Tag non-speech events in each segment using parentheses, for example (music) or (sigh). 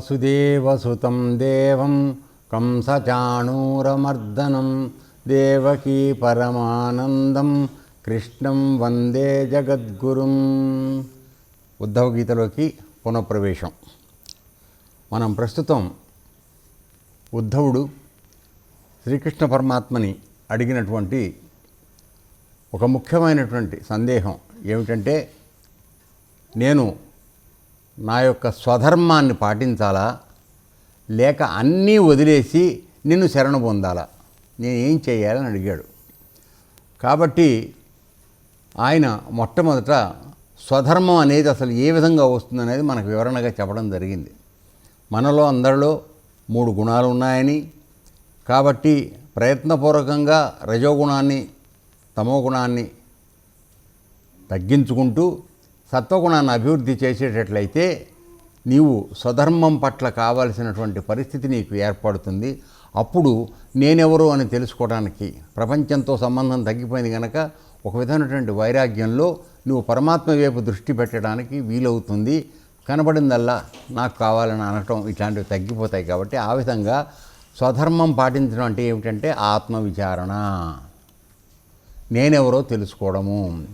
వసుదేవసుతం దేవం కంసచాణూరమర్దనం దేవకీ పరమానందం కృష్ణం వందే జగద్గురుం. ఉద్ధవగీతలోకి పునఃప్రవేశం. మనం ప్రస్తుతం ఉద్ధవుడు శ్రీకృష్ణ పరమాత్మని అడిగినటువంటి ఒక ముఖ్యమైనటువంటి సందేహం ఏమిటంటే నేను నా యొక్క స్వధర్మాన్ని పాటించాలా? లేక అన్నీ వదిలేసి నిన్ను శరణ పొందాలా? నేను ఏం చేయాలని అడిగాడు. కాబట్టి ఆయన మొట్టమొదట స్వధర్మం అనేది అసలు ఏ విధంగా వస్తుందనేది మనకు వివరణగా చెప్పడం జరిగింది. మనలో అందరిలో మూడు గుణాలు ఉన్నాయని కాబట్టి ప్రయత్నపూర్వకంగా రజోగుణాన్ని తమో గుణాన్ని తగ్గించుకుంటూ సత్వగుణాన్ని అభివృద్ధి చేసేటట్లయితే నీవు స్వధర్మం పట్ల కావలసినటువంటి పరిస్థితి నీకు ఏర్పడుతుంది. అప్పుడు నేనెవరు అని తెలుసుకోవడానికి ప్రపంచంతో సంబంధం తగ్గిపోయింది కనుక ఒక విధమైనటువంటి వైరాగ్యంలో నువ్వు పరమాత్మ వైపు దృష్టి పెట్టడానికి వీలవుతుంది. కనబడిందల్లా నాకు కావాలని అనటం ఇట్లాంటివి తగ్గిపోతాయి కాబట్టి ఆ విధంగా స్వధర్మం పాటించడం అంటే ఏమిటంటే ఆత్మవిచారణ. నేనెవరో తెలుసుకోవడము.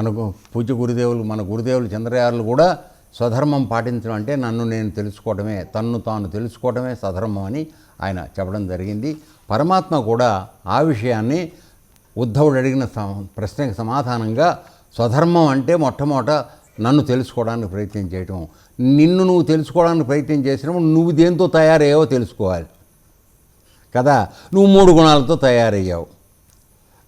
మనకు పూజ గురుదేవులు మన గురుదేవులు చంద్రయారులు కూడా స్వధర్మం పాటించడం అంటే నన్ను నేను తెలుసుకోవడమే తన్ను తాను తెలుసుకోవడమే స్వధర్మం అని ఆయన చెప్పడం జరిగింది. పరమాత్మ కూడా ఆ విషయాన్ని ఉద్ధవుడు అడిగిన ప్రశ్నకి సమాధానంగా స్వధర్మం అంటే మొట్టమొదట నన్ను తెలుసుకోవడానికి ప్రయత్నం చేయటం. నిన్ను నువ్వు తెలుసుకోవడానికి ప్రయత్నం చేసినప్పుడు నువ్వు దేంతో తయారయ్యావో తెలుసుకోవాలి. కదా? నువ్వు మూడు గుణాలతో తయారయ్యావు.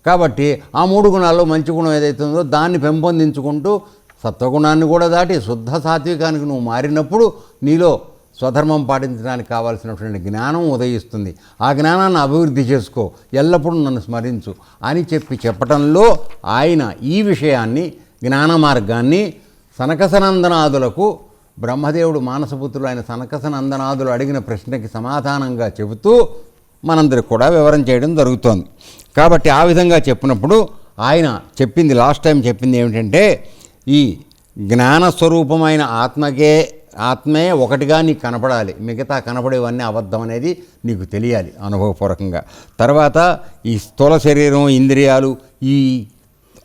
కాబట్టి ఆ మూడు గుణాల్లో మంచి గుణం ఏదైతే ఉందో దాన్ని పెంపొందించుకుంటూ సత్వగుణాన్ని కూడా దాటి శుద్ధ సాత్వికానికి నువ్వు మారినప్పుడు నీలో స్వధర్మం పాటించడానికి కావాల్సినటువంటి జ్ఞానం ఉదయిస్తుంది. ఆ జ్ఞానాన్ని అభివృద్ధి చేసుకో. ఎల్లప్పుడూ నన్ను స్మరించు అని చెప్పి చెప్పటంలో ఆయన ఈ విషయాన్ని జ్ఞాన మార్గాన్ని సనకసనందనాదులకు బ్రహ్మదేవుడు మానసపుత్రులు ఆయన సనకసనందనాదులు అడిగిన ప్రశ్నకి సమాధానంగా చెబుతూ మనందరికి కూడా వివరం చేయడం జరుగుతోంది. కాబట్టి ఆ విధంగా చెప్పినప్పుడు ఆయన చెప్పింది లాస్ట్ టైం చెప్పింది ఏమిటంటే ఈ జ్ఞానస్వరూపమైన ఆత్మకే ఆత్మే ఒకటిగా నీకు కనపడాలి. మిగతా కనపడేవన్నీ అబద్ధం అనేది నీకు తెలియాలి అనుభవపూర్వకంగా. తర్వాత ఈ స్థూల శరీరం ఇంద్రియాలు ఈ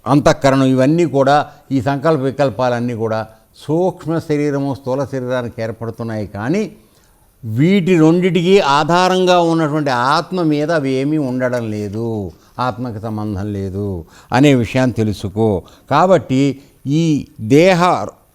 అంతఃకరణం ఇవన్నీ కూడా ఈ సంకల్ప వికల్పాలన్నీ కూడా సూక్ష్మ శరీరము స్థూల శరీరానికి ఏర్పడుతున్నాయి కానీ వీటి రెండిటికి ఆధారంగా ఉన్నటువంటి ఆత్మ మీద అవి ఏమీ ఉండడం లేదు. ఆత్మకి సంబంధం లేదు అనే విషయాన్ని తెలుసుకో. కాబట్టి ఈ దేహ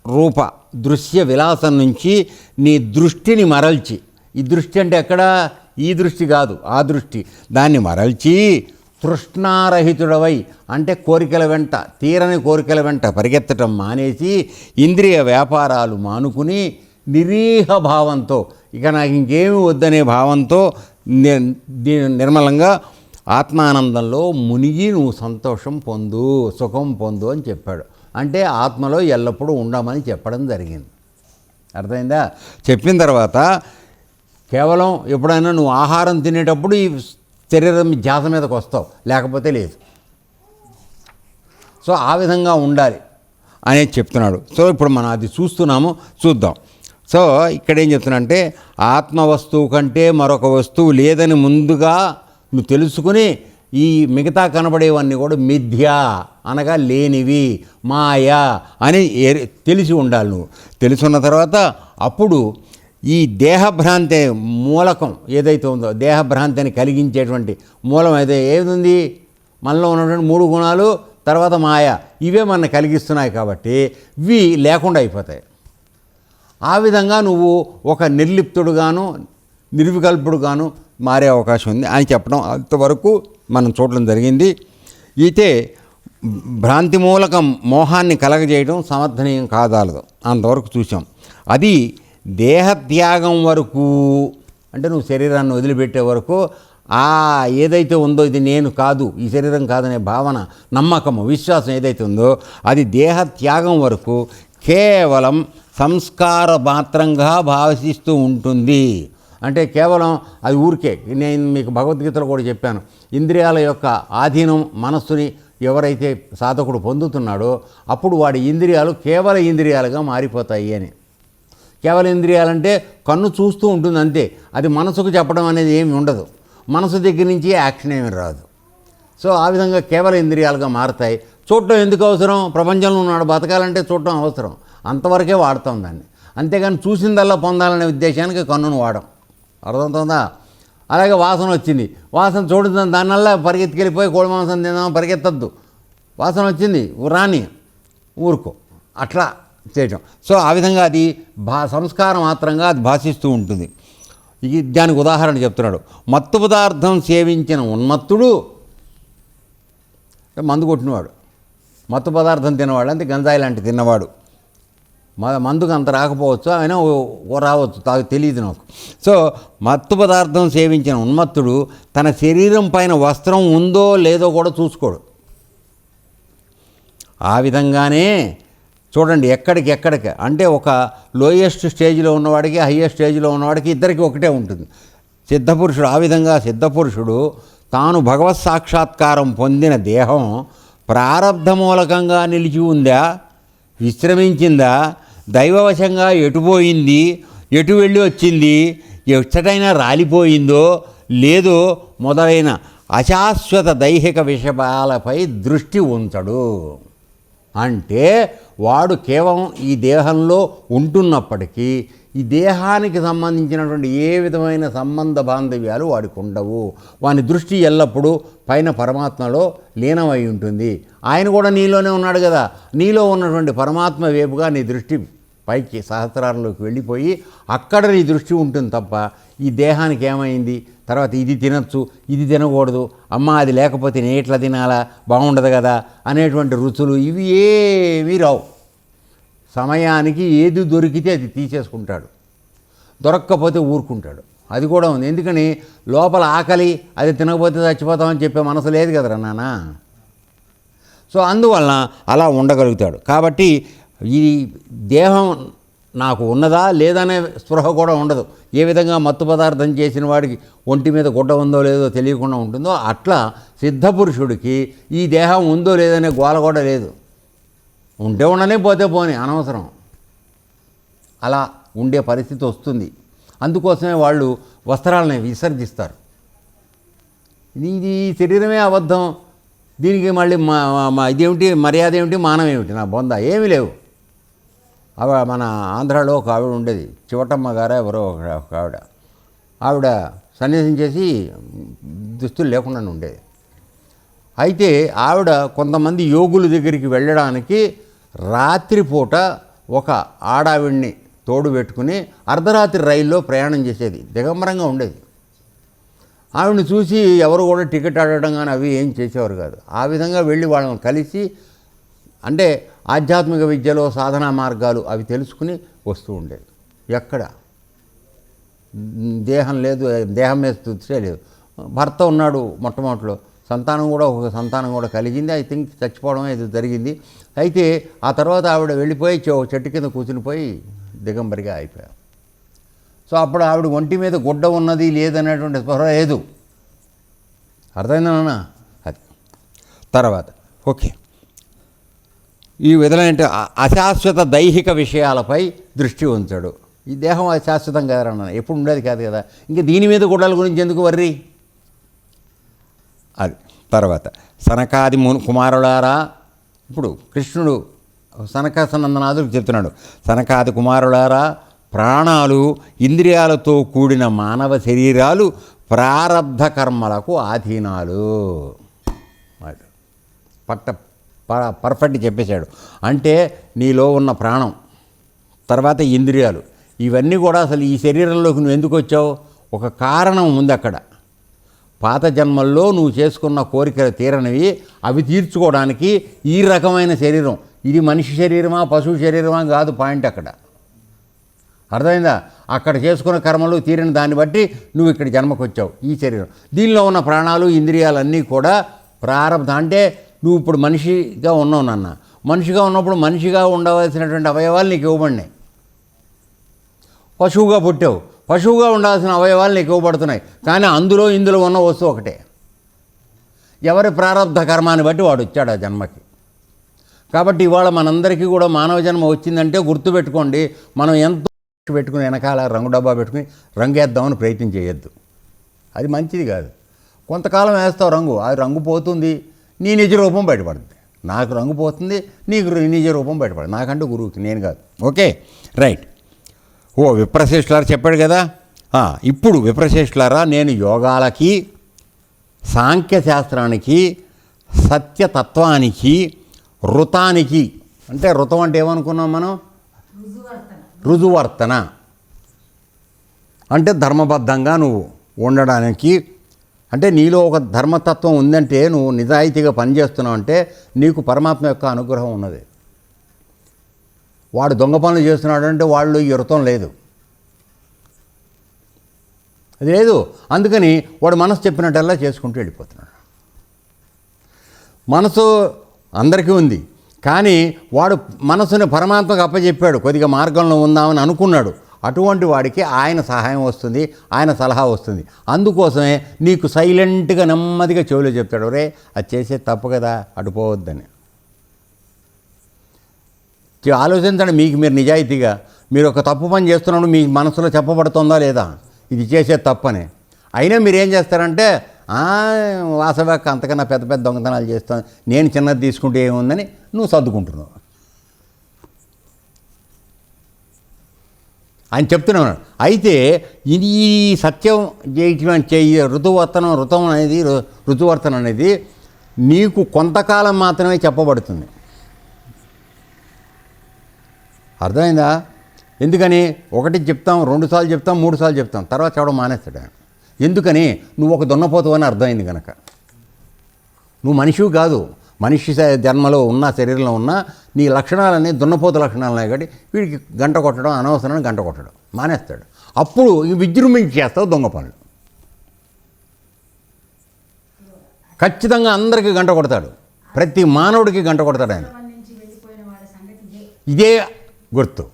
రూప దృశ్య విలాసం నుంచి నీ దృష్టిని మరల్చి ఈ దృష్టి అంటే ఎక్కడ? ఈ దృష్టి కాదు ఆ దృష్టి. దాన్ని మరల్చి తృష్ణారహితుడవై అంటే కోరికల వెంట తీరని కోరికల వెంట పరిగెత్తటం మానేసి ఇంద్రియ వ్యాపారాలు మానుకుని నిరీహ భావంతో ఇక నాకు ఇంకేమి వద్దనే భావంతో ని- నిర్మలంగా ఆత్మానందంలో మునిగి నువ్వు సంతోషం పొందు సుఖం పొందు అని చెప్పాడు. అంటే ఆత్మలో ఎల్లప్పుడూ ఉండమని చెప్పడం జరిగింది. అర్థమైందా? చెప్పిన తర్వాత కేవలం ఎప్పుడైనా నువ్వు ఆహారం తినేటప్పుడు ఈ శరీరం జాత మీదకి వస్తావు లేకపోతే లేదు. సో ఆ విధంగా ఉండాలి అనేది చెప్తున్నాడు. సో ఇప్పుడు మనం అది చూస్తున్నాము చూద్దాం. సో ఇక్కడ ఏం చెప్తున్నా ఆత్మ వస్తువు కంటే మరొక వస్తువు లేదని ముందుగా నువ్వు తెలుసుకుని ఈ మిగతా కనబడేవన్నీ కూడా మిథ్య అనగా లేనివి మాయా అని తెలిసి ఉండాలి నువ్వు. తెలుసున్న తర్వాత అప్పుడు ఈ దేహభ్రాంతి మూలకం ఏదైతే ఉందో దేహభ్రాంతిని కలిగించేటువంటి మూలం అయితే ఏది ఉంది మనలో ఉన్నటువంటి మూడు గుణాలు తర్వాత మాయ. ఇవే మన కలిగిస్తున్నాయి కాబట్టి ఇవి లేకుండా అయిపోతాయి. ఆ విధంగా నువ్వు ఒక నిర్లిప్తుడుగాను నిర్వికల్పుడుగాను మారే అవకాశం ఉంది అని చెప్పడం అంతవరకు మనం చూడడం జరిగింది. అయితే భ్రాంతి మూలకం మోహాన్ని కలగజేయడం సమర్థనీయం కాదాలదు అంతవరకు చూసాం. అది దేహత్యాగం వరకు అంటే నువ్వు శరీరాన్ని వదిలిపెట్టే వరకు ఆ ఏదైతే ఉందో ఇది నేను కాదు ఈ శరీరం కాదనే భావన నమ్మకము విశ్వాసం ఏదైతే ఉందో అది దేహత్యాగం వరకు కేవలం సంస్కార మాత్రంగా భావిస్తూ ఉంటుంది. అంటే కేవలం అది ఊరికే. నేను మీకు భగవద్గీతలో కూడా చెప్పాను. ఇంద్రియాల యొక్క ఆధీనం మనస్సుని ఎవరైతే సాధకుడు పొందుతున్నాడో అప్పుడు వాడి ఇంద్రియాలు కేవల ఇంద్రియాలుగా మారిపోతాయి అని. కేవల ఇంద్రియాలంటే కన్ను చూస్తూ ఉంటుంది అంతే. అది మనసుకు చెప్పడం అనేది ఏమి ఉండదు. మనసు దగ్గర నుంచి యాక్షన్ ఏమి రాదు. సో ఆ విధంగా కేవల ఇంద్రియాలుగా మారతాయి. చూడటం ఎందుకు అవసరం? ప్రపంచంలో ఉన్నాడు బతకాలంటే చూడటం అవసరం. అంతవరకే వాడతాం దాన్ని. అంతేగాని చూసిందల్లా పొందాలనే ఉద్దేశానికి కన్నును వాడం. అర్థమవుతుందా? అలాగే వాసన వచ్చింది. వాసన చూడుతాం దానివల్ల పరిగెత్తుకెళ్ళిపోయి కోడి మాంసం తిందాం పరిగెత్తద్దు. వాసన వచ్చింది. రాని ఊరుకో. అట్లా చేయటం. సో ఆ విధంగా అది భా సంస్కారం మాత్రంగా అది భాషిస్తూ ఉంటుంది. ఇది దానికి ఉదాహరణ చెప్తున్నాడు. మత్తు పదార్థం సేవించిన ఉన్మత్తుడు మందు కొట్టినవాడు. మత్తు పదార్థం తినవాడు. అంటే గంజాయి లాంటి తిన్నవాడు. మందుకు అంత రాకపోవచ్చు అయినా ఓ- రావచ్చు తాకు తెలియదు నాకు. సో మత్తు పదార్థం సేవించిన ఉన్మత్తుడు తన శరీరం పైన వస్త్రం ఉందో లేదో కూడా చూసుకోడు. ఆ విధంగానే చూడండి ఎక్కడికి ఎక్కడికి అంటే ఒక లోయెస్ట్ స్టేజ్లో ఉన్నవాడికి హయ్యెస్ట్ స్టేజ్లో ఉన్నవాడికి ఇద్దరికి ఒకటే ఉంటుంది. సిద్ధపురుషుడు ఆ విధంగా సిద్ధపురుషుడు తాను భగవత్ సాక్షాత్కారం పొందిన దేహం ప్రారంధ మూలకంగా నిలిచి ఉందా? విశ్రమించిందా? దైవవశంగా ఎటుపోయింది ఎటు వెళ్ళి వచ్చింది? ఎచ్చటైనా రాలిపోయిందో? లేదో? మొదలైన అశాశ్వత దైహిక విషయాలపై దృష్టి ఉంచడు. అంటే వాడు కేవలం ఈ దేహంలో ఉంటున్నప్పటికీ ఈ దేహానికి సంబంధించినటువంటి ఏ విధమైన సంబంధ బాంధవ్యాలు వాడికి ఉండవు. వాని దృష్టి ఎల్లప్పుడూ పైన పరమాత్మలో లీనమై ఉంటుంది. ఆయన కూడా నీలోనే ఉన్నాడు కదా. నీలో ఉన్నటువంటి పరమాత్మ వైపుగా నీ దృష్టి పైకి సహస్రారంలోకి వెళ్ళిపోయి అక్కడ నీ దృష్టి ఉంటుంది తప్ప ఈ దేహానికి ఏమైంది? తర్వాత ఇది తినచ్చు ఇది తినకూడదు అమ్మ అది లేకపోతే నేను ఎట్లా తినాలా? బాగుండదు కదా అనేటువంటి రుచులు ఇవి ఏమీ రావు. సమయానికి ఏది దొరికితే అది తీసేసుకుంటాడు. దొరక్కపోతే ఊరుకుంటాడు. అది కూడా ఉంది. ఎందుకని? లోపల ఆకలి అది తినకపోతే చచ్చిపోతామని చెప్పే మనసు లేదు కదరా నాన్న సో అందువలన అలా ఉండగలుగుతాడు. కాబట్టి ఈ దేహం నాకు ఉన్నదా లేదనే స్పృహ కూడా ఉండదు. ఏ విధంగా మత్తు పదార్థం చేసిన వాడికి ఒంటి మీద గుడ్డ ఉందో లేదో తెలియకుండా ఉంటుందో అట్లా సిద్ధపురుషుడికి ఈ దేహం ఉందో లేదనే గోల కూడా లేదు. ఉంటే ఉండనే పోతే పోని అనవసరం. అలా ఉండే పరిస్థితి వస్తుంది. అందుకోసమే వాళ్ళు వస్త్రాలని విసర్జిస్తారు. ఇది శరీరమే అబద్ధం. దీనికి మళ్ళీ మా మా ఇదేమిటి మర్యాద ఏమిటి మానం ఏమిటి? నా బొంద ఏమీ లేవు. ఆవిడ మన ఆంధ్రాలో ఒక ఆవిడ ఉండేది. చివటమ్మ గారా ఎవరో ఒక ఒక ఆవిడ. ఆవిడ సన్యాసం చేసి దుస్తులు లేకుండా ఉండేది. అయితే ఆవిడ కొంతమంది యోగుల దగ్గరికి వెళ్ళడానికి రాత్రిపూట ఒక ఆడావిడిని తోడు పెట్టుకుని అర్ధరాత్రి రైల్లో ప్రయాణం చేసేది. దిగంబరంగా ఉండేది. ఆవిడని చూసి ఎవరు కూడా టికెట్ ఆడటం కానీ అవి ఏం చేసేవారు కాదు. ఆ విధంగా వెళ్ళి వాళ్ళని కలిసి అంటే ఆధ్యాత్మిక విద్యలో సాధనా మార్గాలు అవి తెలుసుకుని వస్తూ ఉండేది. ఎక్కడ? దేహం లేదు దేహం మీద తుచ్చే లేదు. భర్త ఉన్నాడు మొట్టమొదటిలో. సంతానం కూడా ఒక సంతానం కూడా కలిగింది. ఐ థింక్ చచ్చిపోవడం ఇది జరిగింది. అయితే ఆ తర్వాత ఆవిడ వెళ్ళిపోయి చెట్టు కింద కూర్చుని పోయి దిగంబరిగా అయిపోయాం. సో అప్పుడు ఆవిడ ఒంటి మీద గుడ్డ ఉన్నది లేదనేటువంటి స్పృహ లేదు. అర్థమైందా అది. తర్వాత ఓకే. ఈ విధమైన అశాశ్వత దైహిక విషయాలపై దృష్టి ఉంచాడు. ఈ దేహం అశాశ్వతం కదరన్న ఎప్పుడు ఉండేది కాదు కదా. ఇంకా దీని మీద గుడ్డల గురించి ఎందుకు వర్రి? అది. తర్వాత సనకాది ము కుమారులారా ఇప్పుడు కృష్ణుడు సనక సనందనాథుడు చెప్తున్నాడు. సనకాది కుమారులారా ప్రాణాలు ఇంద్రియాలతో కూడిన మానవ శరీరాలు ప్రారబ్ధ కర్మలకు ఆధీనాలు. పట్ట ప- పర్ఫెక్ట్ చెప్పేశాడు. అంటే నీలో ఉన్న ప్రాణం తర్వాత ఇంద్రియాలు ఇవన్నీ కూడా అసలు ఈ శరీరంలోకి నువ్వు ఎందుకు వచ్చావు? ఒక కారణం ఉంది అక్కడ. పాత జన్మల్లో నువ్వు చేసుకున్న కోరికలు తీరనివి అవి తీర్చుకోవడానికి ఈ రకమైన శరీరం. ఇది మనిషి శరీరమా పశువు శరీరమా కాదు పాయింట్ అక్కడ. అర్థమైందా? అక్కడ చేసుకున్న కర్మలు తీరిన దాన్ని బట్టి నువ్వు ఇక్కడ జన్మకు వచ్చావు ఈ శరీరం. దీనిలో ఉన్న ప్రాణాలు ఇంద్రియాలన్నీ కూడా ప్రారంభం అంటే నువ్వు ఇప్పుడు మనిషిగా ఉన్నావు నాన్న. మనిషిగా ఉన్నప్పుడు మనిషిగా ఉండవలసినటువంటి అవయవాలు నీకు ఇవ్వబడినాయి. పశువుగా పుట్టావు. పశువుగా ఉండాల్సిన అవయవాలు నీకు ఇవ్వబడుతున్నాయి. కానీ అందులో ఇందులో ఉన్న వస్తువు ఒకటే. ఎవరి ప్రారంభ కర్మాన్ని బట్టి వాడు వచ్చాడు ఆ జన్మకి. కాబట్టి ఇవాళ మనందరికీ కూడా మానవ జన్మ వచ్చిందంటే గుర్తుపెట్టుకోండి మనం ఎంతో పెట్టుకుని వెనకాల రంగు డబ్బా పెట్టుకుని రంగేద్దామని ప్రయత్నం చేయొద్దు. అది మంచిది కాదు. కొంతకాలం వేస్తావు రంగు ఆ రంగు పోతుంది నీ నిజ రూపం బయటపడుతుంది. నాకు రంగు పోతుంది నీకు నిజ రూపం బయటపడుతుంది. నాకంటే గురువుకి నేను కాదు. ఓకే? రైట్. ఓ విప్రశేషులారా చెప్పాడు కదా? ఇప్పుడు విప్రశేషులారా నేను యోగాలకి సాంఖ్యశాస్త్రానికి సత్యతత్వానికి ఋతానికి అంటే ఋతం అంటే ఏమనుకున్నాం మనం? రుజువర్తన అంటే ధర్మబద్ధంగా నువ్వు ఉండడానికి అంటే నీలో ఒక ధర్మతత్వం ఉందంటే నువ్వు నిజాయితీగా పనిచేస్తున్నావు అంటే నీకు పరమాత్మ యొక్క అనుగ్రహం ఉన్నది. వాడు దొంగ పనులు చేస్తున్నాడు అంటే వాళ్ళు ఈ లేదు. లేదు. అందుకని వాడు మనసు చెప్పినట్టల్లా చేసుకుంటూ వెళ్ళిపోతున్నాడు. మనసు అందరికీ ఉంది. కానీ వాడు మనసుని పరమాత్మకు అప్పచెప్పాడు కొద్దిగా మార్గంలో ఉందామని అనుకున్నాడు. అటువంటి వాడికి ఆయన సహాయం వస్తుంది ఆయన సలహా వస్తుంది. అందుకోసమే నీకు సైలెంట్గా నెమ్మదిగా చెవిలో చెప్తాడు. రే అది చేసే తప్పు కదా అటుపోవద్దని ఆలోచించండి మీకు మీరు నిజాయితీగా. మీరు ఒక తప్పు పని చేస్తున్నప్పుడు మీ మనసులో చెప్పబడుతుందా లేదా? ఇది చేసే తప్పని. అయినా మీరు ఏం చేస్తారంటే "ఆ, వాసవక్క అంతకన్నా పెద్ద పెద్ద దొంగతనాలు చేస్తాను నేను చిన్నది తీసుకుంటే ఏముందని నువ్వు సర్దుకుంటున్నావు. అని చెప్తున్నాను అయితే ఇది ఈ సత్యం చేయటం చేయ ఋతువర్తనం ఋతం అనేది ఋతువర్తనం అనేది నీకు కొంతకాలం మాత్రమే చెప్పబడుతుంది. అర్థమైందా? ఎందుకని? ఒకటి చెప్తాం రెండు సార్లు చెప్తాం మూడు సార్లు చెప్తాం. తర్వాత చెప్పడం మానేస్తాడు. ఎందుకని? నువ్వు ఒక దున్నపోతావు అని అర్థమైంది కనుక నువ్వు మనిషివి కాదు. మనిషి జన్మలో ఉన్న శరీరంలో ఉన్న నీ లక్షణాలన్నీ దున్నపోత లక్షణాలు ఉన్నాయి కాబట్టి వీడికి గంట కొట్టడం అనవసరం గంట కొట్టడం. మానేస్తాడు. అప్పుడు విజృంభించి చేస్తావు దొంగ పనులు. ఖచ్చితంగా అందరికీ గంట కొడతాడు. ప్రతి మానవుడికి గంట కొడతాడు ఆయన. ఇదే గుర్తు.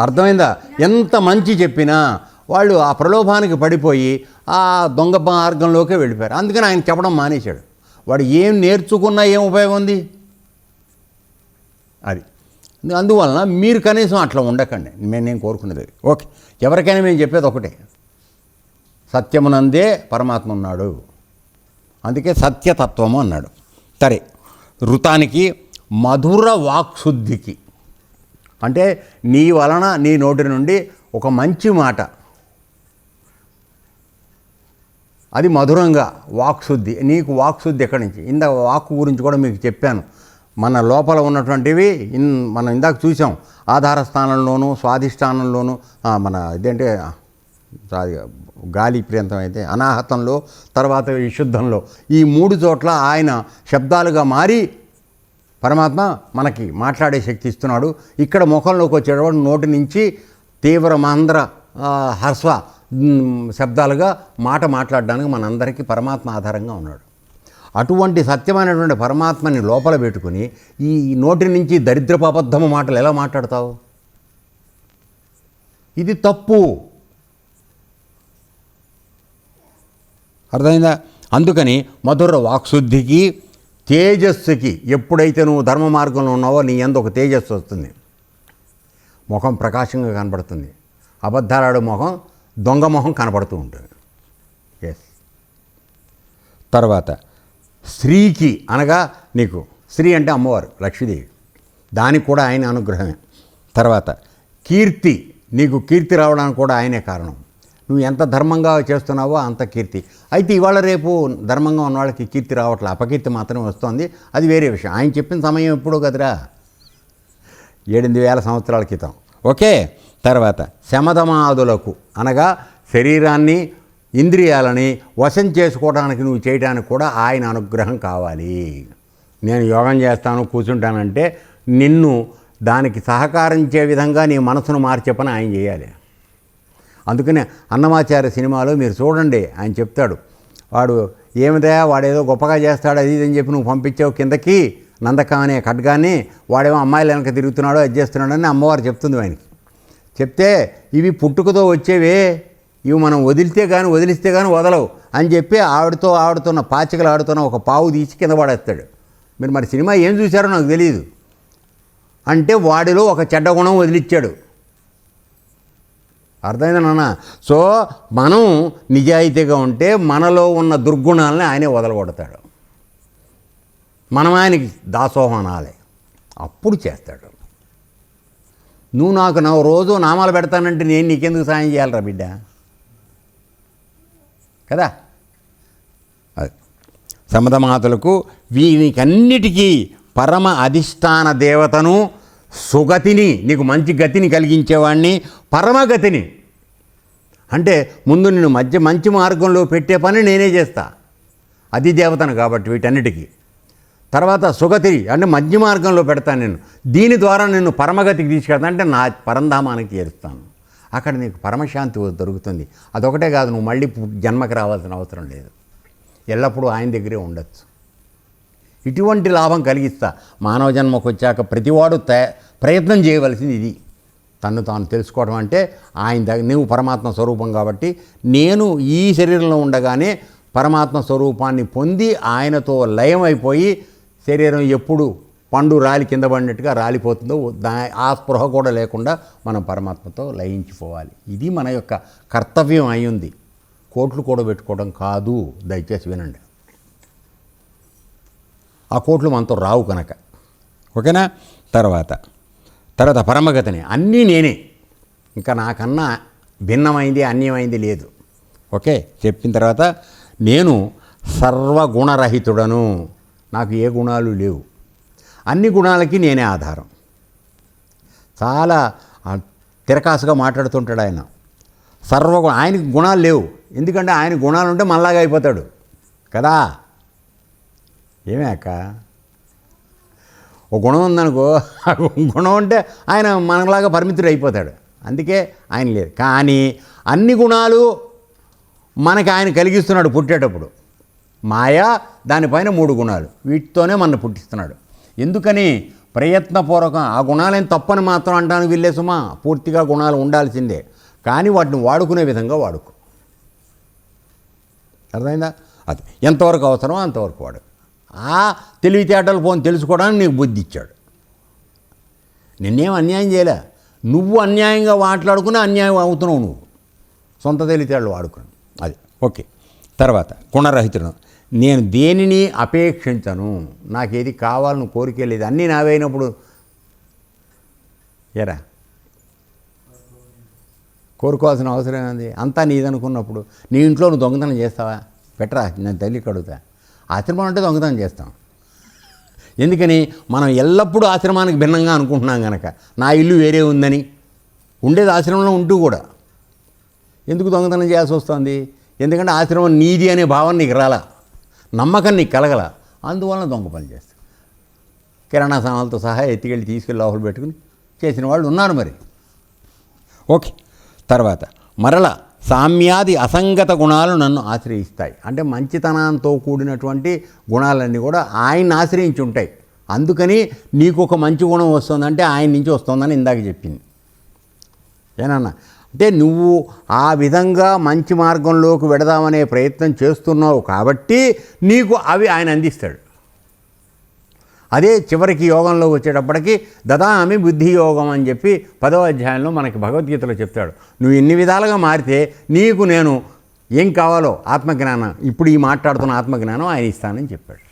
అర్థమైందా? ఎంత మంచి చెప్పినా వాళ్ళు ఆ ప్రలోభానికి పడిపోయి ఆ దొంగ మార్గంలోకే వెళ్ళిపోయారు. అందుకని ఆయన చెప్పడం మానేశాడు. వాడు ఏం నేర్చుకున్నా ఏం ఉపయోగం ఉంది? అది. అందువలన మీరు కనీసం అట్లా ఉండకండి. మేము నేను కోరుకునేది ఓకే. ఎవరికైనా మేము చెప్పేది ఒకటే. సత్యమునందే పరమాత్మ ఉన్నాడు. అందుకే సత్యతత్వము అన్నాడు. సరే. ఋతానికి మధుర వాక్శుద్ధికి అంటే నీ వలన నీ నోటి నుండి ఒక మంచి మాట. అది మధురంగా వాక్శుద్ధి నీకు వాక్శుద్ధి ఎక్కడి నుంచి? ఇందాక వాక్కు గురించి కూడా మీకు చెప్పాను. మన లోపల ఉన్నటువంటివి ఇన్ మనం ఇందాక చూసాం. ఆధార స్థానంలోనూ స్వాధిష్టానంలోనూ మన ఇదేంటే గాలి ప్రాంతం అయితే అనాహతంలో తర్వాత విశుద్ధంలో ఈ మూడు చోట్ల ఆయన శబ్దాలుగా మారి పరమాత్మ మనకి మాట్లాడే శక్తి ఇస్తున్నాడు. ఇక్కడ ముఖంలోకి వచ్చేటప్పుడు నోటి నుంచి తీవ్ర మాంద్ర హర్స్వ శబ్దాలుగా మాట మాట్లాడడానికి మనందరికీ పరమాత్మ ఆధారంగా ఉన్నాడు. అటువంటి సత్యమైనటువంటి పరమాత్మని లోపల పెట్టుకుని ఈ నోటి నుంచి దరిద్రపబద్ధము మాటలు ఎలా మాట్లాడతావు? ఇది తప్పు. అర్థమైందా? అందుకని మధుర వాక్శుద్ధికి తేజస్సుకి ఎప్పుడైతే నువ్వు ధర్మ మార్గంలో ఉన్నావో నీ ఎందు ఒక తేజస్సు వస్తుంది. ముఖం ప్రకాశంగా కనపడుతుంది అబద్ధాలాడు ముఖం దొంగ మొహం కనపడుతూ ఉంటుంది. ఎస్ తర్వాత స్త్రీకి అనగా నీకు స్త్రీ అంటే అమ్మవారు లక్ష్మీదేవి. దానికి కూడా ఆయన అనుగ్రహమే. తర్వాత కీర్తి నీకు కీర్తి రావడానికి కూడా ఆయనే కారణం. నువ్వు ఎంత ధర్మంగా చేస్తున్నావో అంత కీర్తి. అయితే ఇవాళ రేపు ధర్మంగా ఉన్న వాళ్ళకి కీర్తి రావట్లే. అపకీర్తి మాత్రమే వస్తుంది. అది వేరే విషయం. ఆయన చెప్పిన సమయం ఎప్పుడో కదరా? ఏడెనిమిది వేల సంవత్సరాల క్రితం. ఓకే? తర్వాత శమధమాదులకు అనగా శరీరాన్ని ఇంద్రియాలని వశం చేసుకోవడానికి నువ్వు చేయడానికి కూడా ఆయన అనుగ్రహం కావాలి. నేను యోగం చేస్తాను కూర్చుంటానంటే నిన్ను దానికి సహకరించే విధంగా నీ మనసును మార్చే పని ఆయన చేయాలి. అందుకనే అన్నమాచార్య సినిమాలో మీరు చూడండి ఆయన చెప్తాడు. వాడు ఏమిదయా వాడేదో గొప్పగా చేస్తాడు అది ఇది అని చెప్పి నువ్వు పంపించావు కిందకి నందక అనే ఖడ్గాన్ని వాడేమో అమ్మాయిలు వెనక తిరుగుతున్నాడో అది చేస్తున్నాడని అమ్మవారు చెప్తుంది ఆయనకి చెప్తే ఇవి పుట్టుకతో వచ్చేవే ఇవి మనం వదిలితే కానీ వదిలిస్తే కానీ వదలవు అని చెప్పి ఆవిడతో ఆడుతున్న పాచికలు ఆడుతున్న ఒక పావు తీసి కింద పడేస్తాడు. మీరు మరి సినిమా ఏం చూశారో నాకు తెలియదు అంటే వాడిలో ఒక చెడ్డ గుణం వదిలిచ్చాడు. అర్థమైందా నాన్న? సో మనం నిజాయితీగా ఉంటే మనలో ఉన్న దుర్గుణాలని ఆయనే వదలగొడతాడు. మనం ఆయనకి దాసోహనాలే. అప్పుడు చేస్తాడు. నువ్వు నాకు నా రోజు నామాలు పెడతానంటే నేను నీకెందుకు సాయం చేయాలరా బిడ్డ? కదా? అది. సమతమాతలకు వీనికన్నిటికీ పరమ అధిష్టాన దేవతను సుగతిని నీకు మంచి గతిని కలిగించేవాడిని పరమగతిని. అంటే ముందు నిన్ను మధ్య మంచి మార్గంలో పెట్టే పని నేనే చేస్తా. అది దేవతను కాబట్టి వీటన్నిటికీ. తర్వాత సుగతి అంటే మధ్య మార్గంలో పెడతాను నేను దీని ద్వారా నిన్ను పరమగతికి తీసుకెళ్తాను అంటే నా పరంధామానికి చేరుస్తాను అక్కడ నీకు పరమశాంతి దొరుకుతుంది. అదొకటే కాదు నువ్వు మళ్ళీ జన్మకి రావాల్సిన అవసరం లేదు. ఎల్లప్పుడూ ఆయన దగ్గరే ఉండొచ్చు. ఇటువంటి లాభం కలిగిస్తా. మానవ జన్మకు వచ్చాక ప్రతివాడు ప్రయత్నం చేయవలసింది ఇది. తను తాను తెలుసుకోవడం అంటే ఆయన దగ్గర నువ్వు పరమాత్మ స్వరూపం కాబట్టి నేను ఈ శరీరంలో ఉండగానే పరమాత్మ స్వరూపాన్ని పొంది ఆయనతో లయం అయిపోయి శరీరం ఎప్పుడు పండు రాలి కింద పడినట్టుగా రాలిపోతుందో దా ఆ స్పృహ కూడా లేకుండా మనం పరమాత్మతో లయించిపోవాలి. ఇది మన యొక్క కర్తవ్యం అయ్యింది కోట్లు కూడా పెట్టుకోవడం కాదు. దయచేసి వినండి. ఆ కోట్లు మనతో రావు కనుక. ఓకేనా? తర్వాత తర్వాత పరమగతిని అన్నీ నేనే. ఇంకా నాకన్నా భిన్నమైంది అన్యమైంది లేదు. ఓకే? చెప్పిన తర్వాత నేను సర్వగుణరహితుడను. నాకు ఏ గుణాలు లేవు. అన్ని గుణాలకి నేనే ఆధారం. చాలా తిరకాసుగా మాట్లాడుతుంటాడు ఆయన. సర్వగుణ ఆయనకి గుణాలు లేవు. ఎందుకంటే ఆయన గుణాలు ఉంటే మళ్ళాగా అయిపోతాడు. కదా? ఏమే అక్క ఒక గుణం ఉందనుకో (laughs) గుణం ఉంటే ఆయన మనలాగా పరిమితుడు అయిపోతాడు. అందుకే ఆయన లేదు. కానీ అన్ని గుణాలు మనకి ఆయన కలిగిస్తున్నాడు పుట్టేటప్పుడు. మాయ దానిపైన మూడు గుణాలు. వీటితోనే మన పుట్టిస్తున్నాడు. ఎందుకని? ప్రయత్నపూర్వకం. ఆ గుణాలేం తప్పని మాత్రం అంటానికి వీళ్ళే సుమా. పూర్తిగా గుణాలు ఉండాల్సిందే. కానీ వాటిని వాడుకునే విధంగా వాడుకో. అర్థమైందా? అది. ఎంతవరకు అవసరమో అంతవరకు వాడు ఆ తెలివితేటలు పోని తెలుసుకోవడానికి నీకు బుద్ధి ఇచ్చాడు నిన్నేం అన్యాయం చేయలే. నువ్వు అన్యాయంగా మాట్లాడుకుని అన్యాయం అవుతున్నావు నువ్వు. సొంత తెలివితేటలు వాడుకుని. అది. ఓకే. తర్వాత గుణరహితుడు నేను దేనిని అపేక్షించను? ఏది కావాలని కోరికే లేదు. అన్నీ నావైనప్పుడు ఎరా కోరుకోవాల్సిన అవసరం ఏంది? అంతా నీదనుకున్నప్పుడు. నీ ఇంట్లో నువ్వు దొంగతనం చేస్తావా? పెట్టరా నేను తల్లికి అడుగుతా. ఆశ్రమం అంటే దొంగతనం చేస్తాం. ఎందుకని మనం ఎల్లప్పుడూ ఆశ్రమానికి భిన్నంగా అనుకుంటున్నాం కనుక నా ఇల్లు వేరే ఉందని. ఉండేది ఆశ్రమంలో ఉంటూ కూడా. ఎందుకు దొంగతనం చేయాల్సి వస్తుంది? ఎందుకంటే ఆశ్రమం నీది అనే భావన నీకు రాలా. నమ్మకం నీకు కలగల. అందువలన దొంగ పని చేస్తాం. కిరాణా సామాన్లతో సహా ఎత్తికెళ్ళి తీసుకెళ్ళి లోపల పెట్టుకుని చేసిన వాళ్ళు ఉన్నారు మరి. ఓకే. తర్వాత మరలా సామ్యాది అసంగత గుణాలు నన్ను ఆశ్రయిస్తాయి. అంటే మంచితనంతో కూడినటువంటి గుణాలన్నీ కూడా ఆయన్ని ఆశ్రయించి ఉంటాయి అందుకని నీకు ఒక మంచి గుణం వస్తుందంటే ఆయన నుంచి వస్తుందని ఇందాక చెప్పింది. ఏనన్నా? అంటే నువ్వు ఆ విధంగా మంచి మార్గంలోకి వెడదామనే ప్రయత్నం చేస్తున్నావు కాబట్టి నీకు అవి ఆయన అందిస్తాడు. అదే చివరికి యోగంలో వచ్చేటప్పటికి దదామి బుద్ధి యోగం అని చెప్పి పదవ అధ్యాయంలో మనకి భగవద్గీతలో చెప్తాడు. నువ్వు ఇన్ని విధాలుగా మారితే నీకు నేను ఏం కావాలో ఆత్మజ్ఞానం ఇప్పుడు ఈ మాట్లాడుతున్న ఆత్మజ్ఞానం ఆయన ఇస్తానని చెప్పాడు.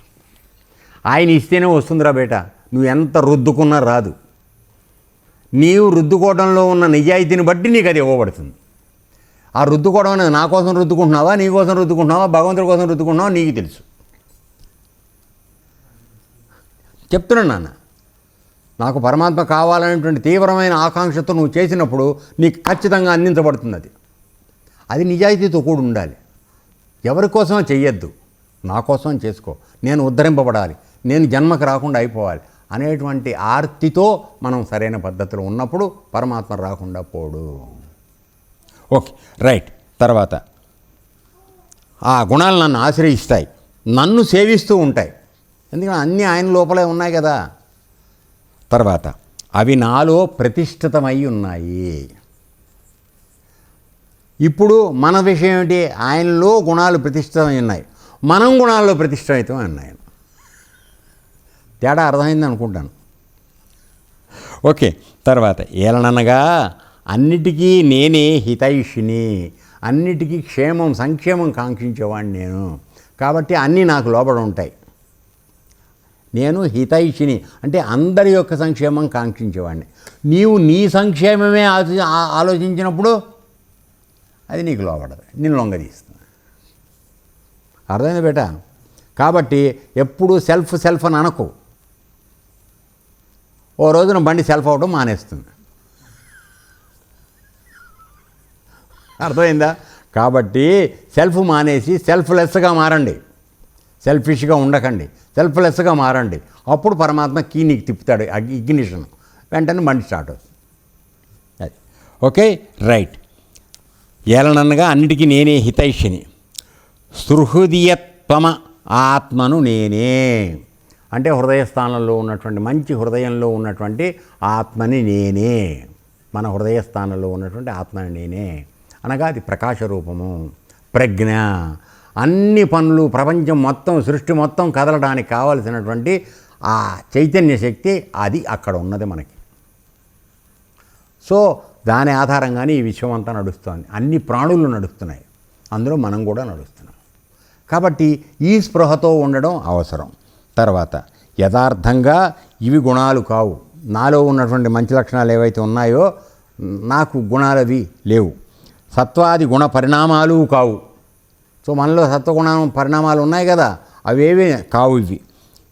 ఆయన ఇస్తేనే వస్తుందిరా బేట నువ్వు ఎంత రుద్దుకున్నా రాదు. నీవు రుద్దుకోవడంలో ఉన్న నిజాయితీని బట్టి నీకు అది ఇవ్వబడుతుంది. ఆ రుద్దుకోవడం అనేది నా కోసం రుద్దుకుంటున్నావా నీ కోసం రుద్దుకుంటున్నావా భగవంతుడి కోసం రుద్దుకుంటున్నావా నీకు తెలుసు. చెప్తున్నాను నాన్న. నాకు పరమాత్మ కావాలనేటువంటి తీవ్రమైన ఆకాంక్షతో నువ్వు చేసినప్పుడు నీకు ఖచ్చితంగా అందించబడుతుంది అది. అది నిజాయితీతో కూడి ఉండాలి. ఎవరి కోసమో చెయ్యొద్దు. నా కోసం చేసుకో. నేను ఉద్ధరింపబడాలి. నేను జన్మకు రాకుండా అయిపోవాలి అనేటువంటి ఆర్తితో మనం సరైన పద్ధతిలో ఉన్నప్పుడు పరమాత్మ రాకుండా పోడు. ఓకే. రైట్. తర్వాత. ఆ గుణాలు నన్ను ఆశ్రయిస్తాయి. నన్ను సేవిస్తూ ఉంటాయి. ఎందుకంటే అన్నీ ఆయన లోపలే ఉన్నాయి కదా. తర్వాత అవి నాలో ప్రతిష్ఠితమై ఉన్నాయి. ఇప్పుడు మన విషయం ఏంటి ఆయనలో గుణాలు ప్రతిష్ఠితమై ఉన్నాయి. మనం గుణాల్లో ప్రతిష్ఠితమై ఉన్నాయి. తేడా అర్థమైంది అనుకుంటాను. ఓకే తర్వాత ఏలననగా అన్నిటికీ నేనే హితైషిని అన్నిటికీ క్షేమం సంక్షేమం కాంక్షించేవాడిని నేను. కాబట్టి అన్నీ నాకు లోబడి ఉంటాయి. నేను హితైషిని. అంటే అందరి యొక్క సంక్షేమం కాంక్షించేవాడిని. నీవు నీ సంక్షేమమే ఆలోచి ఆలోచించినప్పుడు అది నీకు లోపడదు నేను లొంగదీస్తుంది అర్థమైంది బేట? కాబట్టి ఎప్పుడు సెల్ఫ్ సెల్ఫ్ అని అనకు. ఓ రోజున బండి సెల్ఫ్ అవడం మానేస్తుంది. అర్థమైందా? కాబట్టి సెల్ఫ్ మానేసి సెల్ఫ్లెస్గా మారండి. సెల్ఫిష్గా ఉండకండి. సెల్ఫ్లెస్గా మారండి. అప్పుడు పరమాత్మ కీ నీకు తిప్పుతాడు. ఇగ్నిషన్. వెంటనే మండి స్టార్ట్ అవుతుంది. అది. ఓకే? రైట్. ఏలనన్నగా అన్నిటికీ నేనే హితైషిని. సృహృదయత్వమ ఆత్మను నేనే. అంటే హృదయస్థానంలో ఉన్నటువంటి మంచి హృదయంలో ఉన్నటువంటి ఆత్మని నేనే. మన హృదయస్థానంలో ఉన్నటువంటి ఆత్మని నేనే. అనగా అది ప్రకాశ రూపము. ప్రజ్ఞ. అన్ని పనులు ప్రపంచం మొత్తం సృష్టి మొత్తం కదలడానికి కావలసినటువంటి ఆ చైతన్య శక్తి అది అక్కడ ఉన్నది మనకి. సో దాని ఆధారంగానే ఈ విశ్వం అంతా నడుస్తుంది. అన్ని ప్రాణులు నడుస్తున్నాయి. అందులో మనం కూడా నడుస్తున్నాం. కాబట్టి ఈ స్పృహతో ఉండడం అవసరం. తర్వాత యథార్థంగా ఇవి గుణాలు కావు. నాలో ఉన్నటువంటి మంచి లక్షణాలు ఏవైతే ఉన్నాయో నాకు గుణాలవి లేవు. సత్వాది గుణ పరిణామాలు కావు. సో మనలో సత్వగుణ పరిణామాలు ఉన్నాయి కదా అవేవి కావు ఇవి.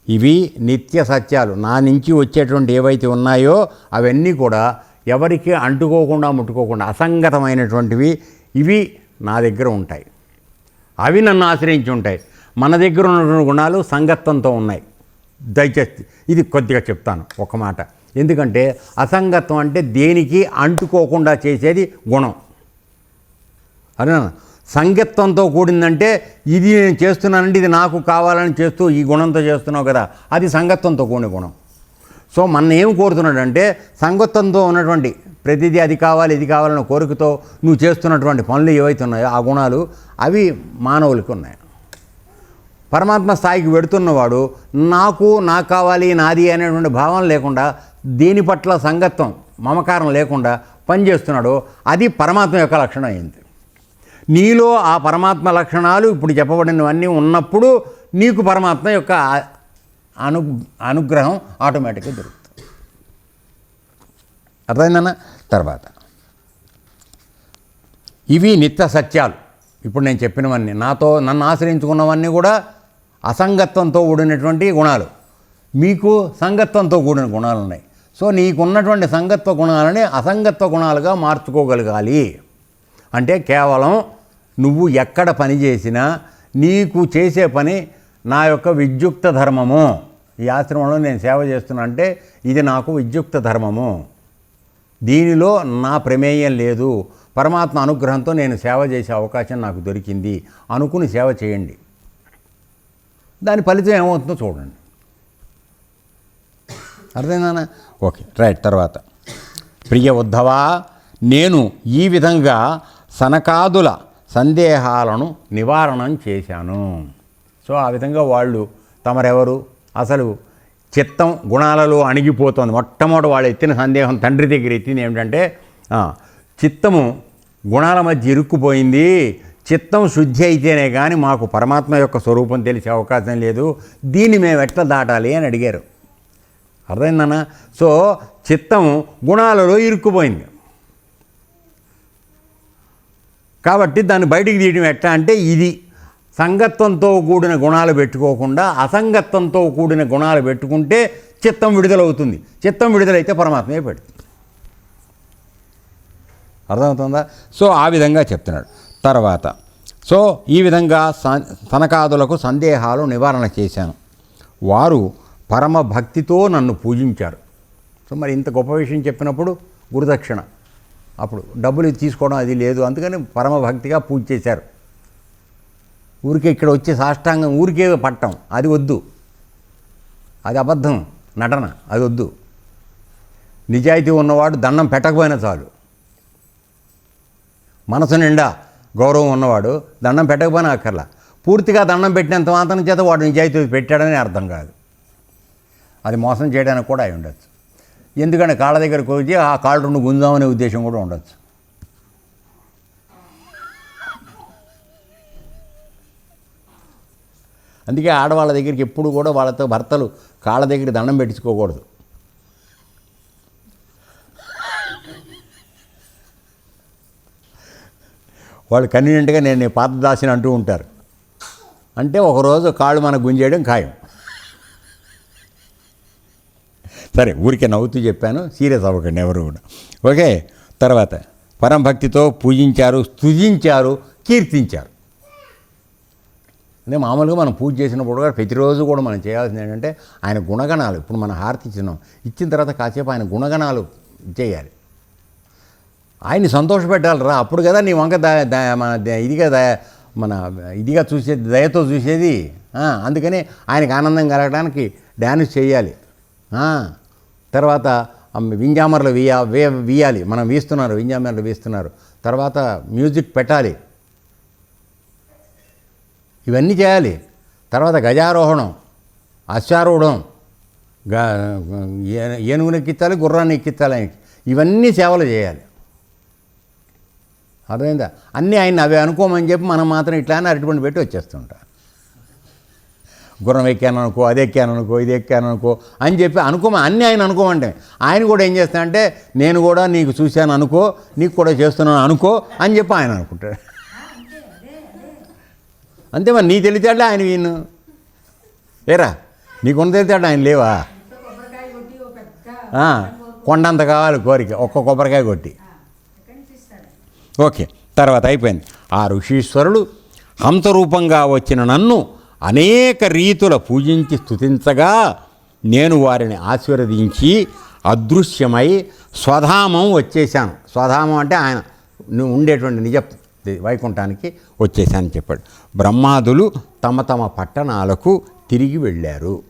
ఇవి నిత్య సత్యాలు. నా నుంచి వచ్చేటువంటి ఏవైతే ఉన్నాయో అవన్నీ కూడా ఎవరికి అంటుకోకుండా ముట్టుకోకుండా అసంగతమైనటువంటివి ఇవి నా దగ్గర ఉంటాయి. అవి నన్ను ఆశ్రయించి ఉంటాయి. మన దగ్గర ఉన్నటువంటి గుణాలు సంగత్వంతో ఉన్నాయి. దయచేసి ఇది కొద్దిగా చెప్తాను ఒక మాట. ఎందుకంటే అసంగత్వం అంటే దేనికి అంటుకోకుండా చేసేది గుణం. అదేనా? సంగత్వంతో కూడిందంటే ఇది నేను చేస్తున్నానండి ఇది నాకు కావాలని చేస్తూ ఈ గుణంతో చేస్తున్నావు కదా అది సంగత్వంతో కూడిన గుణం. సో మన ఏం కోరుతున్నాడంటే సంగత్వంతో ఉన్నటువంటి ప్రతిదీ అది కావాలి ఇది కావాలన్న కోరికతో నువ్వు చేస్తున్నటువంటి పనులు ఏవైతే ఉన్నాయో ఆ గుణాలు అవి మానవులకి ఉన్నాయి. పరమాత్మ స్థాయికి పెడుతున్నవాడు నాకు నాకు కావాలి నాది అనేటువంటి భావం లేకుండా దీని పట్ల సంగత్వం మమకారం లేకుండా పనిచేస్తున్నాడు అది పరమాత్మ యొక్క లక్షణం అయింది. నీలో ఆ పరమాత్మ లక్షణాలు ఇప్పుడు చెప్పబడినవన్నీ ఉన్నప్పుడు నీకు పరమాత్మ యొక్క అను అనుగ్రహం ఆటోమేటిక్గా దొరుకుతుంది అర్థమైందన్న? తర్వాత. ఇవి నిత్య సత్యాలు. ఇప్పుడు నేను చెప్పినవన్నీ. నాతో నన్ను ఆశ్రయించుకున్నవన్నీ కూడా అసంగత్వంతో కూడినటువంటి గుణాలు. మీకు సంగత్వంతో కూడిన గుణాలు ఉన్నాయి. సో నీకున్నటువంటి సంగత్వ గుణాలని అసంగత్వ గుణాలుగా మార్చుకోగలగాలి. అంటే కేవలం నువ్వు ఎక్కడ పని చేసినా నీకు చేసే పని నా యొక్క విద్యుక్త ధర్మము. ఈ ఆశ్రమంలో నేను సేవ చేస్తున్నా అంటే ఇది నాకు విద్యుక్త ధర్మము. దీనిలో నా ప్రమేయం లేదు. పరమాత్మ అనుగ్రహంతో నేను సేవ చేసే అవకాశం నాకు దొరికింది. అనుకుని సేవ చేయండి. దాని ఫలితం ఏమవుతుందో చూడండి. అర్థమైందా ఓకే రైట్ తర్వాత. ప్రియ ఉద్ధవా నేను ఈ విధంగా సనకాదుల సందేహాలను నివారణం చేశాను. సో ఆ విధంగా వాళ్ళు తమరెవరు? అసలు చిత్తం గుణాలలో అణిగిపోతుంది. మొట్టమొదటి వాళ్ళు ఎత్తిన సందేహం తండ్రి దగ్గర ఎత్తింది ఏమిటంటే చిత్తము గుణాల మధ్య ఇరుక్కుపోయింది. చిత్తం శుద్ధి అయితేనే కానీ మాకు పరమాత్మ యొక్క స్వరూపం తెలిసే అవకాశం లేదు. దీన్ని మేము ఎట్లా దాటాలి అని అడిగారు. అర్థమైందన్నా సో చిత్తం గుణాలలో ఇరుక్కుపోయింది. కాబట్టి దాన్ని బయటికి తీయడం ఎట్లా అంటే ఇది సంగత్వంతో కూడిన గుణాలు పెట్టుకోకుండా అసంగత్వంతో కూడిన గుణాలు పెట్టుకుంటే చిత్తం విడుదలవుతుంది. చిత్తం విడుదలైతే పరమాత్మే పెడుతుంది. అర్థమవుతుందా? సో ఆ విధంగా చెప్తున్నాడు. తర్వాత సో ఈ విధంగా స- సనకాదులకు సందేహాలు నివారణ చేశాను. వారు పరమ భక్తితో నన్ను పూజించారు. సో మరి ఇంత గొప్ప విషయం చెప్పినప్పుడు గురుదక్షిణ. అప్పుడు డబ్బులు తీసుకోవడం అది లేదు. అందుకని పరమభక్తిగా పూజ చేశారు. ఊరికే ఇక్కడ వచ్చి సాష్టాంగం ఊరికే పట్టం. అది వద్దు. అది అబద్ధం నటన అది వద్దు. నిజాయితీ ఉన్నవాడు దండం పెట్టకపోయినా చాలు. మనసు నిండా గౌరవం ఉన్నవాడు దండం పెట్టకపోయినా అక్కర్లా. పూర్తిగా దండం పెట్టినంత మాత్రం చేత వాడు నిజాయితీ పెట్టాడని అర్థం కాదు. అది మోసం చేయడానికి కూడా అయి ఉండొచ్చు. ఎందుకంటే కాళ్ళ దగ్గరకు వచ్చి ఆ కాళ్ళు రెండు గుంజామనే ఉద్దేశం కూడా ఉండొచ్చు. అందుకే ఆడవాళ్ళ దగ్గరికి ఎప్పుడు కూడా వాళ్ళతో భర్తలు కాళ్ళ దగ్గర దండం పెట్టించుకోకూడదు. వాళ్ళు కన్వీనియంట్గా నేను పాత దాసిని అంటూ ఉంటారు. అంటే ఒకరోజు కాళ్ళు మనకు గుంజేయడం ఖాయం. సరే ఊరికే నవ్వుతూ చెప్పాను. సీరియస్ అవ్వకండి ఎవరు కూడా. ఓకే తర్వాత పరంభక్తితో పూజించారు స్తుజించారు కీర్తించారు. అంటే మామూలుగా మనం పూజ చేసినప్పుడు కూడా ప్రతిరోజు కూడా మనం చేయాల్సింది ఏంటంటే ఆయన గుణగణాలు. ఇప్పుడు మనం హారతి ఇచ్చినాం. ఇచ్చిన తర్వాత కాసేపు ఆయన గుణగణాలు చేయాలి. ఆయన్ని సంతోషపెట్టాలి రా. అప్పుడు కదా నీ వంక ద ద- మన ఇదిగా మన ఇదిగా చూసేది దయతో చూసేది. అందుకని ఆయనకి ఆనందం కలగడానికి డ్యాన్స్ చేయాలి. తర్వాత వింజామర్లు వేయ వే వేయాలి మనం వీస్తున్నారు వింజామర్లు వీస్తున్నారు. తర్వాత మ్యూజిక్ పెట్టాలి. ఇవన్నీ చేయాలి. తర్వాత గజారోహణం అశ్వారూఢం గ ఏనుగుని ఎక్కించాలి గుర్రాన్ని ఎక్కించాలి. ఆయనకి ఇవన్నీ సేవలు చేయాలి. అర్థమైందా? అన్నీ ఆయన అవి అనుకోమని చెప్పి మనం మాత్రం ఇట్లా అని అరటిపండు పెట్టి వచ్చేస్తుంటా గుర్రం ఎక్కాను అనుకో అది ఎక్కాను అనుకో ఇది ఎక్కాను అనుకో అని చెప్పి అనుకోమ అన్నీ ఆయన అనుకోమంటే. ఆయన కూడా ఏం చేస్తానంటే నేను కూడా నీకు చూశాను అనుకో నీకు కూడా చేస్తున్నాను అనుకో అని చెప్పి ఆయన అనుకుంటాడు. అంతే మరి నీ తెలితేటలే ఆయన వీను ఏరా నీకున్న తెలితేట ఆయన లేవా? కొండంత కావాలి కోరిక ఒక్క కొబ్బరికాయ కొట్టి. ఓకే తర్వాత అయిపోయింది. ఆ ఋషీశ్వరుడు హంసరూపంగా వచ్చిన నన్ను అనేక రీతుల పూజించి స్థుతించగా నేను వారిని ఆశీర్వదించి అదృశ్యమై స్వధామం వచ్చేసాను స్వధామం అంటే ఆయన ఉండేటువంటి నిజ వైకుంఠానికి వచ్చేసాను చెప్పాడు. బ్రహ్మాదులు తమ తమ పట్టణాలకు తిరిగి వెళ్ళారు.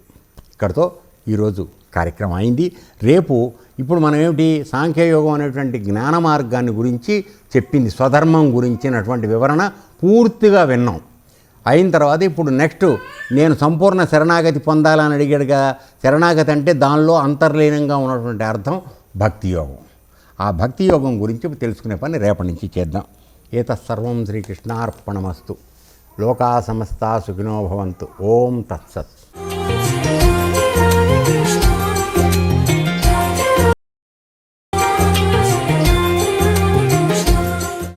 ఇక్కడతో ఈరోజు కార్యక్రమం అయింది. రేపు ఇప్పుడు మనం ఏమిటి? సాంఖ్యయోగం అనేటువంటి జ్ఞాన మార్గాన్ని గురించి చెప్పింది స్వధర్మం గురించినటువంటి వివరణ పూర్తిగా విన్నాం. అయిన తర్వాత ఇప్పుడు నెక్స్ట్ నేను సంపూర్ణ శరణాగతి పొందాలని అడిగాడుగా శరణాగతి అంటే దానిలో అంతర్లీనంగా ఉన్నటువంటి అర్థం భక్తి యోగం. ఆ భక్తి యోగం గురించి తెలుసుకునే పని రేపటి నుంచి చేద్దాం. ఏతత్సర్వం శ్రీకృష్ణార్పణమస్తు. లోకా సమస్తా సుఖినో భవంతు. ఓం తత్సత్.